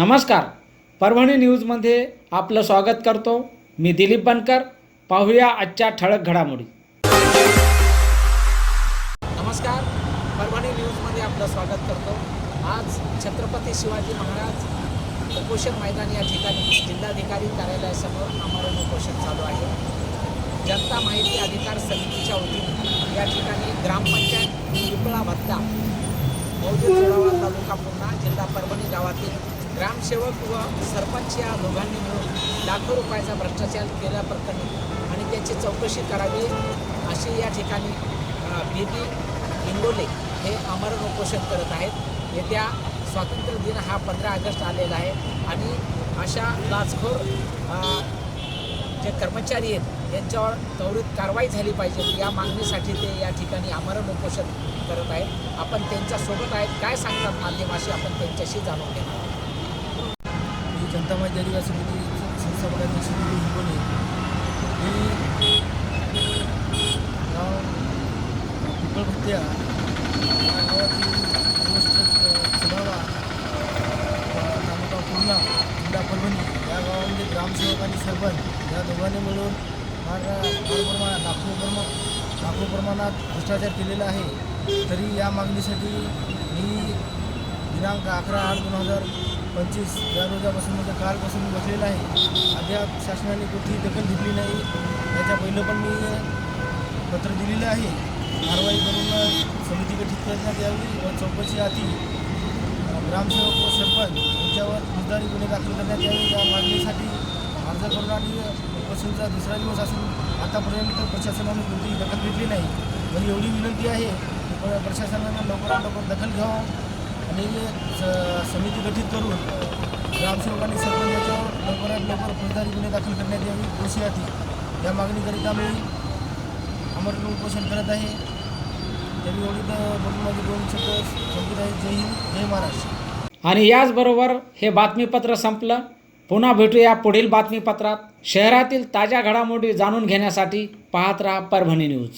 नमस्कार. परभणी न्यूजमध्ये आपलं स्वागत करतो. मी दिलीप बनकर. पाहूया आजच्या ठळक घडामोडी. नमस्कार. परभणी न्यूजमध्ये आपलं स्वागत करतो. आज छत्रपती शिवाजी महाराज उपोषण मैदान या ठिकाणी जिल्हाधिकारी कार्यालयासमोर आमरण उपोषण चालू आहे. जनता माहिती अधिकार समितीच्या वतीने या ठिकाणी ग्रामपंचायत पिपळा भत्ता मौजे तालुका पुन्हा जिल्हा परभणी गावातील ग्रामसेवक व सरपंच या दोघांनी मिळून लाखो रुपयाचा भ्रष्टाचार केल्याप्रकरणी आणि त्याची चौकशी करावी अशी या ठिकाणी बी बी इंगोले हे आमरण उपोषण करत आहेत. येत्या स्वातंत्र्य दिन हा पंधरा ऑगस्ट आलेला आहे आणि अशा लाचखोर जे कर्मचारी आहेत यांच्यावर त्वरित कारवाई झाली पाहिजे. या मागणीसाठी ते या ठिकाणी आमरण उपोषण करत आहेत. आपण त्यांच्यासोबत आहेत. काय सांगतात माध्यमाशी आपण त्यांच्याशी जाणून घेणार जनता माहिती अधिकार समिती संस्थापकाध्यक्ष दिली हिंगोली मी गाव पिपळ या गावातील पोस्ट चढावा तालुका पूर्णा जिल्हा परभणी या गावामध्ये ग्रामसेवक आणि सरपंच या दोघांनी मिळून फार प्रमाणात लाखो प्रमा लाखो प्रमाणात भ्रष्टाचार केलेला आहे. तरी या मागणीसाठी मी दिनांक अकरा आठ दोन हजार पंचवीस या रोजापासून म्हणजे कालपासून मी बसलेला आहे. अद्याप शासनाने कुठली दखल घेतली नाही. त्याच्या पहिलं पण मी पत्र दिलेलं आहे. कारवाई करून समिती गठीत करण्यात यावी व चौकशी आधी ग्रामसेवक व सरपंच यांच्यावर फौजदारी गुन्हे दाखल करण्यात यावे या मागणीसाठी अर्ज करून आणि उपोषणचा दुसरा दिवस असून आतापर्यंत प्रशासनाने कोणतीही दखल घेतली नाही. पण एवढी विनंती आहे प्रशासनानं लवकरात लवकर दखल घ्यावं. आणि स- समिती गठीत करून ग्रामसेवकांनी सर्व याच्यावर लवकरात लवकर फौजदारी गुन्हे दाखल करण्यात यावी दोषी हाती या मागणीकरिता मी अमरण उपोषण करत आहे. तरी एवढी तर माझे दोन शब्द संपत आहे. जय हिंद जय महाराष्ट्र. आणि याचबरोबर हे बातमीपत्र संपलं. पुन्हा भेटूया पुढील बातमीपत्रात. शहरातील ताज्या घडामोडी जाणून घेण्यासाठी पाहत राहा परभणी न्यूज.